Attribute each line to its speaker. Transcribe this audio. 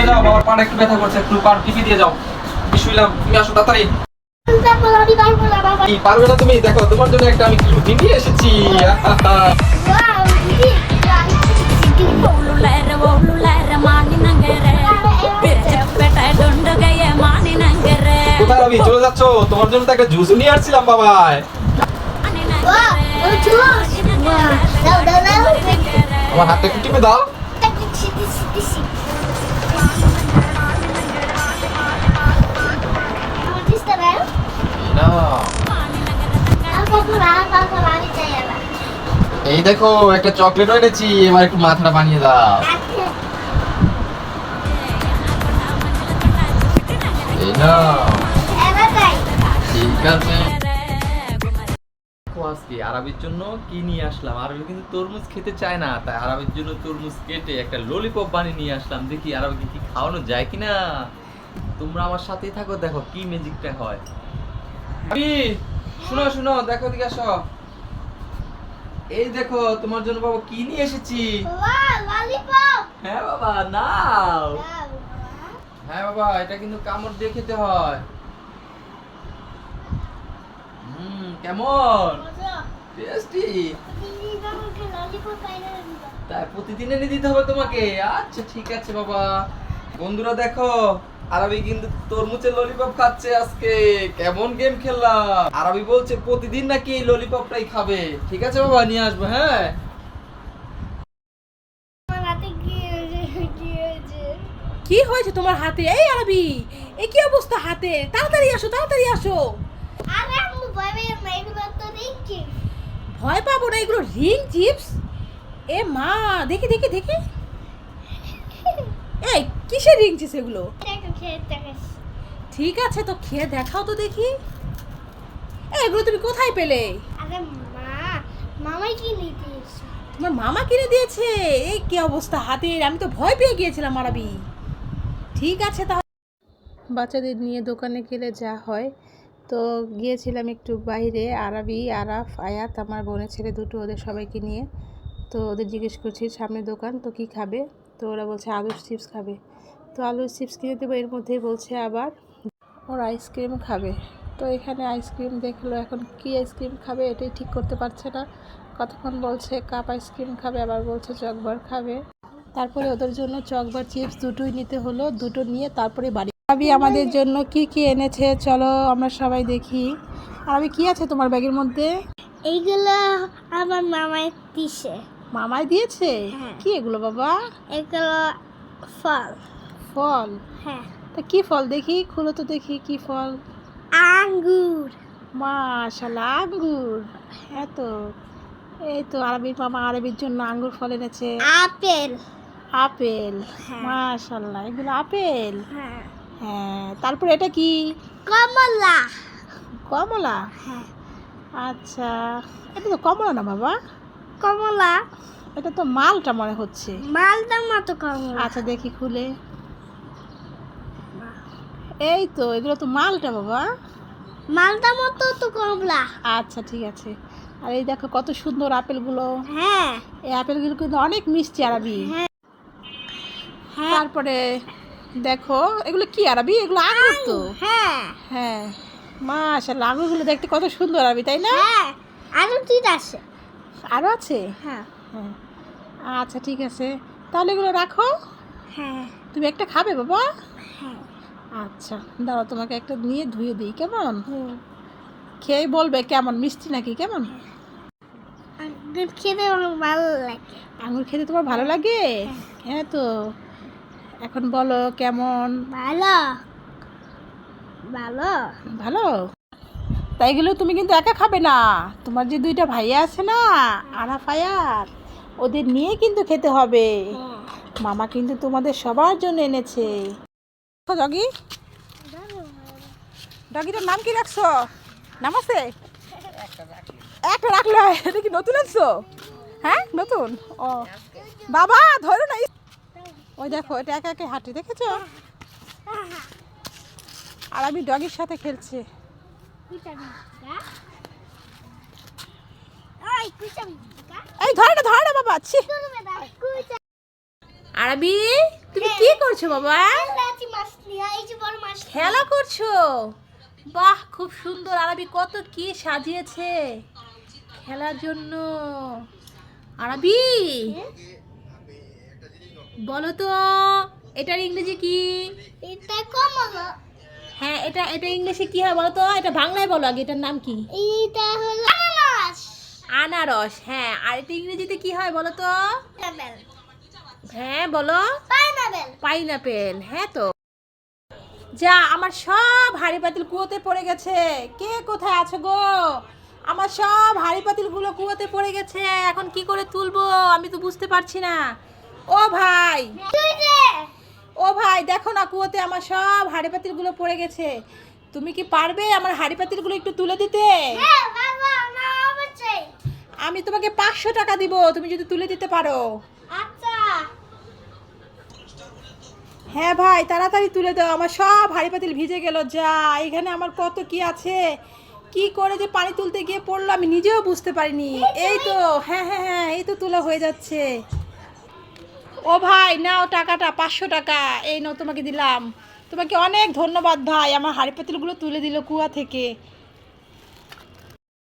Speaker 1: চলে যাও, বাবার পাটা একটু ব্যথা করছে, একটু পার টিপি দিয়ে যাও। শুইলাম তুমি আসো তাড়াতাড়ি। তোমার জন্য তো একটা জুস নিয়ে আসছিলাম আমার দাও। এই দেখো, একটা চকলেট এনেছি, এবার একটু মাথাটা বানিয়ে দাও। এই না
Speaker 2: এবার তাই
Speaker 1: ঠিক আছে। আজকে আরবির জন্য কি নিয়ে আসলাম? আরবি কিন্তু তরমুজ খেতে চায় না, তাই আরবির জন্য তরমুজ কেটে একটা ললিপপ বানিয়ে নিয়ে আসলাম। দেখি আরবিকে কি খাওয়ানো যায় কিনা? তোমরা আমার সাথেই থাকো, দেখো কি ম্যাজিকটা হয়। শুনো শুনো দেখো দিকে আসো। এই দেখো তোমার জন্য বাবা কি নিয়ে এসেছি? হ্যাঁ বাবা নাও। হ্যাঁ বাবা এটা কিন্তু কামড় দিয়ে খেতে হয়। হুম কেমন? টেস্টি তাই প্রতিদিন এনে দিতে হবে তোমাকে। আচ্ছা ঠিক আছে বাবা। বন্ধুরা দেখো আরবি কিন্তু তরমুজের ললিপপ খাচ্ছে আজকে। কেমন গেম খেললাম? আরবি বলছে প্রতিদিন নাকি এই ললিপপটাই খাবে। ঠিক আছে বাবা নিয়ে আসব হ্যাঁ?
Speaker 3: কি হয়েছে? তোমার হাতে? এই আরবি এ কি অবস্থা হাতে? তাড়াতাড়ি আসো তাড়াতাড়ি আসো। ভয় পাবো না এগুলো রিং চিপস এ মা দেখি দেখি দেখি। এই কিসের রিং চিপস এগুলো? ঠিক আছে তো খেয়ে দেখাও তো দেখি। এগুলো তুমি কোথায় পেলে?
Speaker 2: মামাই কি নিতে এসেছে?
Speaker 3: তোমার মামা কিনে দিয়েছে? এই কি অবস্থা হাতের? আমি তো ভয় পেয়ে গিয়েছিলাম আরবি ঠিক আছে তাহলে। বাচ্চাদের নিয়ে দোকানে গেলে যা হয়। তো গিয়েছিলাম একটু বাইরে আরবি আরাফ আয়াত আমার বোনের ছেলে দুটো ওদের সবাইকে নিয়ে। তো ওদের জিজ্ঞেস করছি সামনে দোকান তো কি খাবে? তো ওরা বলছে আলুর চিপস খাবে। তো আলুর চিপস কিনে দেবো এর মধ্যেই বলছে আবার ওর আইসক্রিম খাবে। তো এখানে আইসক্রিম দেখল এখন কি আইসক্রিম খাবে এটাই ঠিক করতে পারছে না। কতক্ষণ বলছে কাপ আইসক্রিম খাবে? আবার বলছে চকবার খাবে। তারপরে ওদের জন্য চকবার চিপস দুটোই নিতে হলো দুটো নিয়ে তারপরে বাড়ি আমি আমাদের জন্য কি কি এনেছে? চলো আমরা সবাই দেখি। আর আমি কি আছে তোমার ব্যাগের মধ্যে?
Speaker 2: এইগুলো আমার মামাই দিছে
Speaker 3: মামাই দিয়েছে?
Speaker 2: হ্যাঁ।
Speaker 3: কি এগুলো বাবা?
Speaker 2: এগুলো ফল।
Speaker 3: ফল?
Speaker 2: হ্যাঁ।
Speaker 3: তা কি ফল? দেখি খুলো তো দেখি কি ফল।
Speaker 2: আঙ্গুর।
Speaker 3: মাশাল্লাহ আঙ্গুর। হ্যাঁ তো। এই তো আরবির মামা আরবির জন্য আঙ্গুর ফল এনেছে।
Speaker 2: আপেল।
Speaker 3: আপেল।
Speaker 2: হ্যাঁ।
Speaker 3: মাশাল্লাহ এগুলো আপেল?
Speaker 2: হ্যাঁ।
Speaker 3: হ্যাঁ তারপরে এটা কি?
Speaker 2: কমলা।
Speaker 3: কমলা?
Speaker 2: হ্যাঁ।
Speaker 3: আচ্ছা এটা তো কমলা না বাবা?
Speaker 2: কমলা।
Speaker 3: এটা তো মালটা মনে হচ্ছে।
Speaker 2: মালটা মতো কমলা।
Speaker 3: আচ্ছা দেখি খুলে। এই তো এগুলো তো মালটা বাবা।
Speaker 2: মালটা মতো তো কমলা।
Speaker 3: আচ্ছা ঠিক আছে। আর এই দেখো কত সুন্দর আপেলগুলো।
Speaker 2: হ্যাঁ।
Speaker 3: এই আপেলগুলো কিন্তু অনেক মিষ্টি আরবি।
Speaker 2: হ্যাঁ।
Speaker 3: তারপরে দেখো এগুলো কি আরবি? এগুলো আঙুর তো।
Speaker 2: হ্যাঁ।
Speaker 3: হ্যাঁ। মাশাল্লাহ আঙুরগুলো দেখতে কত সুন্দর আরবি তাই না?
Speaker 2: হ্যাঁ। আরও ঠিক আছে।
Speaker 3: আরও আছে?
Speaker 2: হ্যাঁ।
Speaker 3: হ্যাঁ। আচ্ছা ঠিক আছে। তাহলে এগুলো রাখো।
Speaker 2: হ্যাঁ।
Speaker 3: তুমি একটা খাবে বাবা?
Speaker 2: হ্যাঁ।
Speaker 3: আচ্ছা দাঁড়াও তোমাকে একটা নিয়ে ধুয়ে দিই কেমন? খেয়ে বলবে কেমন মিষ্টি নাকি কেমন?
Speaker 2: আঙ্গুর খেতে ভালো লাগে।
Speaker 3: আঙুর খেতে তোমার ভালো লাগে? হ্যাঁ। তো এখন বলো কেমন?
Speaker 2: ভালো। ভালো।
Speaker 3: ভালো? তাই গেলেও তুমি কিন্তু একা খাবে না। তোমার যে দুইটা ভাইয়া আছে না আরাফ আয়াত ওদের নিয়ে কিন্তু খেতে হবে। মামা কিন্তু তোমাদের সবার জন্য এনেছে। ডগি ডগিটার নাম কি রাখছো? নাম আছে? একটা রাখলে এটা কি নতুন আনছো? হ্যাঁ নতুন? ও। বাবা ধরো না। ওই দেখো এটা একা একে হাঁটি দেখেছ? আর আমি ডগির সাথে খেলছে। এই ধরে না ধরে না বাবা ছি। আরবি? তুমি কি করছ বাবা? খেলা করছ? বাহ খুব সুন্দর। আরবি কত কি সাজিয়েছে খেলার জন্য। আরবি? বলো তো এটার ইংরেজি কি?
Speaker 2: এটা কমলা।
Speaker 3: হ্যাঁ এটা এটা ইংলিশে কি হয় বলো তো? এটা বাংলায় বলো আগে এটার নাম কি?
Speaker 2: এইটা হলো আনারস।
Speaker 3: আনারস হ্যাঁ। আর এটা ইংরেজিতে কি হয় বলো তো? হ্যাঁ বলো।
Speaker 2: পাইনাপেল।
Speaker 3: পাইনাপেল হ্যাঁ তো। যা আমার সব হাড়ি পাতিল কুয়োতে পড়ে গেছে। কে কোথায় আছো গো? আমার সব হাড়ি পাতিলগুলো কুয়োতে পড়ে গেছে। এখন কি করে তুলবো? আমি তো বুঝতে পারছি না। ও ভাই! ও ভাই দেখো না কুয়োতে আমার সব হাড়ি পাতিলগুলো পড়ে গেছে। তুমি কি পারবে আমার হাড়ি পাতিলগুলো একটু তুলে দিতে?
Speaker 2: হ্যাঁ
Speaker 3: আমি তোমাকে পাঁচশো টাকা দিব তুমি যদি তুলে দিতে পারো
Speaker 2: আচ্ছা
Speaker 3: হ্যাঁ ভাই, তাড়াতাড়ি তুলে দাও, আমার সব হাঁড়ি পাতিল ভিজে গেল, যা, এখানে আমার কত কি আছে? কি করে যে পানি তুলতে গিয়ে পড়ল আমি নিজেও বুঝতে পারিনি। এই তো হ্যাঁ হ্যাঁ হ্যাঁ এই তো তোলা হয়ে যাচ্ছে। ও ভাই, নাও টাকাটা, পাঁচশো টাকা, এই নাও তোমাকে দিলাম। তোমাকে অনেক ধন্যবাদ ভাই, আমার হাড়ি পাতিলগুলো তুলে দিল কুয়া থেকে।